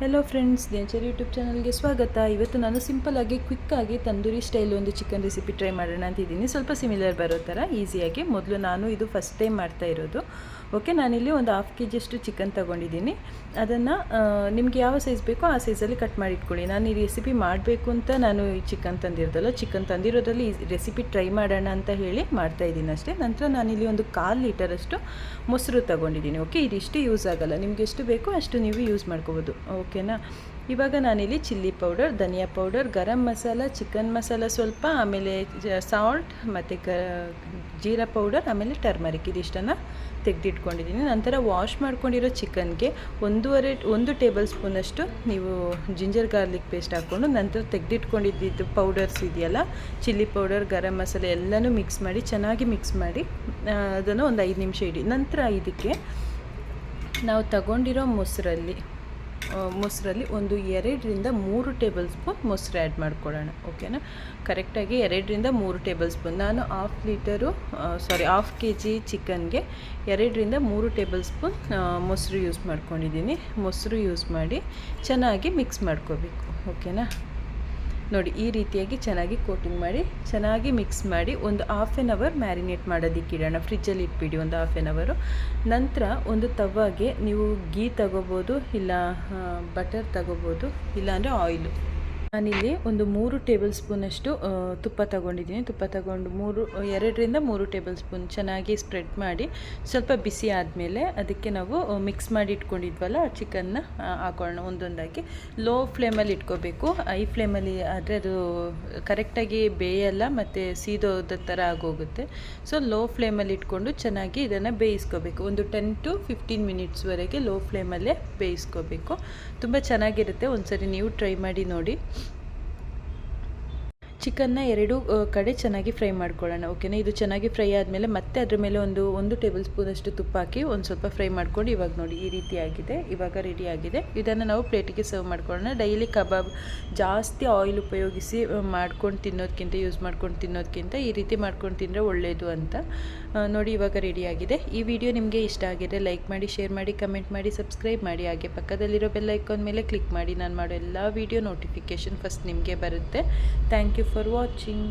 Hello friends nature YouTube ಚಾನಲ್ಗೆ ಸ್ವಾಗತ. ಇವತ್ತು ನಾನು ಸಿಂಪಲ್ಲಾಗಿ ಕ್ವಿಕ್ಕಾಗಿ ತಂದೂರಿ ಸ್ಟೈಲ್ ಒಂದು ಚಿಕನ್ ರೆಸಿಪಿ ಟ್ರೈ ಮಾಡೋಣ ಅಂತಿದ್ದೀನಿ ಸ್ವಲ್ಪ ಸಿಮಿಲರ್ ಬರೋ ಥರ ಈಸಿಯಾಗಿ ಮೊದಲು ನಾನು ಇದು ಫಸ್ಟ್ ಟೈಮ್ ಮಾಡ್ತಾ ಇರೋದು. ಓಕೆ ನಾನಿಲ್ಲಿ ಒಂದು ಹಾಫ್ ಕೆ ಜಿಯಷ್ಟು ಚಿಕನ್ ತೊಗೊಂಡಿದ್ದೀನಿ. ಅದನ್ನು ನಿಮಗೆ ಯಾವ ಸೈಜ್ ಬೇಕೋ ಆ ಸೈಜಲ್ಲಿ ಕಟ್ ಮಾಡಿ ಇಟ್ಕೊಳ್ಳಿ ನಾನು ಈ ರೆಸಿಪಿ ಮಾಡಬೇಕು ಅಂತ ನಾನು ಈ ಚಿಕನ್ ತಂದಿರೋದಲ್ಲ ಚಿಕನ್ ತಂದಿರೋದ್ರಲ್ಲಿ ಈ ರೆಸಿಪಿ ಟ್ರೈ ಮಾಡೋಣ ಅಂತ ಹೇಳಿ ಮಾಡ್ತಾ ಇದ್ದೀನಿ ಅಷ್ಟೇ. ನಂತರ ನಾನಿಲ್ಲಿ ಒಂದು ಕಾಲು ಲೀಟರಷ್ಟು ಮೊಸರು ತೊಗೊಂಡಿದ್ದೀನಿ. ಓಕೆ ಇದಿಷ್ಟು ಯೂಸ್ ಆಗೋಲ್ಲ. ನಿಮ್ಗೆ ಎಷ್ಟು ಬೇಕೋ ಅಷ್ಟು ನೀವು ಯೂಸ್ ಮಾಡ್ಕೋಬೋದು. ಓಕೆನಾ? ಇವಾಗ ನಾನಿಲ್ಲಿ ಚಿಲ್ಲಿ ಪೌಡರ್, ಧನಿಯಾ ಪೌಡರ್, ಗರಂ ಮಸಾಲ, ಚಿಕನ್ ಮಸಾಲ ಸ್ವಲ್ಪ, ಆಮೇಲೆ ಸಾಲ್ಟ್, ಮತ್ತು ಗ, ಜೀರಾ ಪೌಡರ್, ಆಮೇಲೆ ಟರ್ಮರಿಕ್ ಇದಿಷ್ಟನ್ನು ತೆಗೆದಿಟ್ಕೊಂಡಿದ್ದೀನಿ ನಂತರ ವಾಶ್ ಮಾಡ್ಕೊಂಡಿರೋ ಚಿಕನ್ಗೆ ಒಂದೂವರೆ, ಒಂದು ಟೇಬಲ್ ಸ್ಪೂನಷ್ಟು ನೀವು ಜಿಂಜರ್ ಗಾರ್ಲಿಕ್ ಪೇಸ್ಟ್ ಹಾಕ್ಕೊಂಡು ನಂತರ ತೆಗೆದಿಟ್ಕೊಂಡಿದ್ದು ಪೌಡರ್ಸ್ ಇದೆಯಲ್ಲ, ಚಿಲ್ಲಿ ಪೌಡರ್, ಗರಂ ಮಸಾಲ ಎಲ್ಲನೂ ಮಿಕ್ಸ್ ಮಾಡಿ, ಚೆನ್ನಾಗಿ ಮಿಕ್ಸ್ ಮಾಡಿ ಅದನ್ನು ಒಂದು ಐದು ನಿಮಿಷ ಇಡಿ. ನಂತರ ಇದಕ್ಕೆ ನಾವು ತಗೊಂಡಿರೋ ಮೊಸರಲ್ಲಿ ಮೊಸರಲ್ಲಿ ಒಂದು ಎರಡರಿಂದ ಮೂರು ಟೇಬಲ್ ಸ್ಪೂನ್ ಮೊಸರು ಆ್ಯಡ್ ಮಾಡ್ಕೊಳ್ಳೋಣ, ಓಕೆನಾ? ಕರೆಕ್ಟಾಗಿ ಎರಡರಿಂದ ಮೂರು ಟೇಬಲ್ ಸ್ಪೂನ್. ನಾನು half litre sorry half K G ಚಿಕನ್ಗೆ ಎರಡರಿಂದ ಮೂರು ಟೇಬಲ್ ಸ್ಪೂನ್ ಮೊಸರು ಯೂಸ್ ಮಾಡ್ಕೊಂಡಿದ್ದೀನಿ. ಮೊಸರು ಯೂಸ್ ಮಾಡಿ ಚೆನ್ನಾಗಿ ಮಿಕ್ಸ್ ಮಾಡ್ಕೋಬೇಕು, ಓಕೆನಾ? ನೋಡಿ, ಈ ರೀತಿಯಾಗಿ ಚೆನ್ನಾಗಿ ಕೋಟಿಂಗ್ ಮಾಡಿ, ಚೆನ್ನಾಗಿ ಮಿಕ್ಸ್ ಮಾಡಿ ಒಂದು ಹಾಫ್ ಆನ್ ಅವರ್ ಮ್ಯಾರಿನೇಟ್ ಮಾಡೋದಕ್ಕೆ ಇಡೋಣ. ಫ್ರಿಜ್ಜಲ್ಲಿ ಇಟ್ಬಿಡಿ ಒಂದು ಹಾಫ್ ಆನ್ ಅವರು ನಂತರ ಒಂದು ತವಾಗೆ ನೀವು ಗೀ ತಗೋಬೋದು, ಇಲ್ಲ ಬಟರ್ ತಗೋಬೋದು ಇಲ್ಲಾಂದರೆ ಆಯಿಲು ನಾನಿಲ್ಲಿ ಒಂದು ಮೂರು ಟೇಬಲ್ ಸ್ಪೂನಷ್ಟು ತುಪ್ಪ ತಗೊಂಡಿದ್ದೀನಿ. ತುಪ್ಪ ತಗೊಂಡು ಮೂರು, ಎರಡರಿಂದ ಮೂರು ಟೇಬಲ್ ಸ್ಪೂನ್ ಚೆನ್ನಾಗಿ ಸ್ಪ್ರೆಡ್ ಮಾಡಿ, ಸ್ವಲ್ಪ ಬಿಸಿ ಆದಮೇಲೆ ಅದಕ್ಕೆ ನಾವು ಮಿಕ್ಸ್ ಮಾಡಿ ಇಟ್ಕೊಂಡಿದ್ವಲ್ಲ ಚಿಕನ್ನ ಹಾಕೊಳ್ಳೋಣ ಒಂದೊಂದಾಗಿ. ಲೋ ಫ್ಲೇಮಲ್ಲಿ ಇಟ್ಕೋಬೇಕು. ಐ ಫ್ಲೇಮಲ್ಲಿ ಆದರೆ ಅದು ಕರೆಕ್ಟಾಗಿ ಬೇಯಲ್ಲ, ಮತ್ತು ಸೀದೋದ ಥರ ಆಗೋಗುತ್ತೆ. ಸೊ, ಲೋ ಫ್ಲೇಮಲ್ಲಿ ಇಟ್ಕೊಂಡು ಚೆನ್ನಾಗಿ ಇದನ್ನು ಬೇಯಿಸ್ಕೋಬೇಕು. ಒಂದು ಟೆನ್ ಟು ಫಿಫ್ಟೀನ್ ಮಿನಿಟ್ಸ್ವರೆಗೆ ಲೋ ಫ್ಲೇಮಲ್ಲೇ ಬೇಯಿಸ್ಕೋಬೇಕು. ತುಂಬ ಚೆನ್ನಾಗಿರುತ್ತೆ. ಒಂದ್ಸರಿ ನೀವು ಟ್ರೈ ಮಾಡಿ ನೋಡಿ. ಚಿಕನ್ನ ಎರಡು ಕಡೆ ಚೆನ್ನಾಗಿ ಫ್ರೈ ಮಾಡ್ಕೊಳ್ಳೋಣ, ಓಕೆನಾ? ಇದು ಚೆನ್ನಾಗಿ ಫ್ರೈ ಆದಮೇಲೆ ಮತ್ತೆ ಅದ್ರ ಮೇಲೆ ಒಂದು ಒಂದು ಟೇಬಲ್ ಸ್ಪೂನಷ್ಟು ತುಪ್ಪ ಹಾಕಿ ಒಂದು ಸ್ವಲ್ಪ ಫ್ರೈ ಮಾಡ್ಕೊಂಡು ಇವಾಗ ನೋಡಿ ಈ ರೀತಿ ಆಗಿದೆ, ಇವಾಗ ರೆಡಿ ಆಗಿದೆ. ಇದನ್ನು ನಾವು ಪ್ಲೇಟಿಗೆ ಸರ್ವ್ ಮಾಡ್ಕೊಳ್ಳೋಣ. ಡೈಲಿ ಕಬಾಬ್ ಜಾಸ್ತಿ ಆಯಿಲ್ ಉಪಯೋಗಿಸಿ ಮಾಡ್ಕೊಂಡು ತಿನ್ನೋದಕ್ಕಿಂತ ಯೂಸ್ ಮಾಡ್ಕೊಂಡು ತಿನ್ನೋದಕ್ಕಿಂತ ಈ ರೀತಿ ಮಾಡ್ಕೊಂಡು ತಿಂದರೆ ಒಳ್ಳೆಯದು ಅಂತ ನೋಡಿ ಇವಾಗ ರೆಡಿ ಆಗಿದೆ. ಈ ವಿಡಿಯೋ ನಿಮಗೆ ಇಷ್ಟ ಆಗಿದೆ ಲೈಕ್ ಮಾಡಿ ಶೇರ್ ಮಾಡಿ ಕಮೆಂಟ್ ಮಾಡಿ ಸಬ್ಸ್ಕ್ರೈಬ್ ಮಾಡಿ. ಹಾಗೆ ಪಕ್ಕದಲ್ಲಿರೋ ಬೆಲ್ ಐಕಾನ್ ಮೇಲೆ ಕ್ಲಿಕ್ ಮಾಡಿ. ನಾನು ಮಾಡೋ ಎಲ್ಲ ವೀಡಿಯೋ ನೋಟಿಫಿಕೇಶನ್ ಫಸ್ಟ್ ನಿಮಗೆ ಬರುತ್ತೆ. Thank you for watching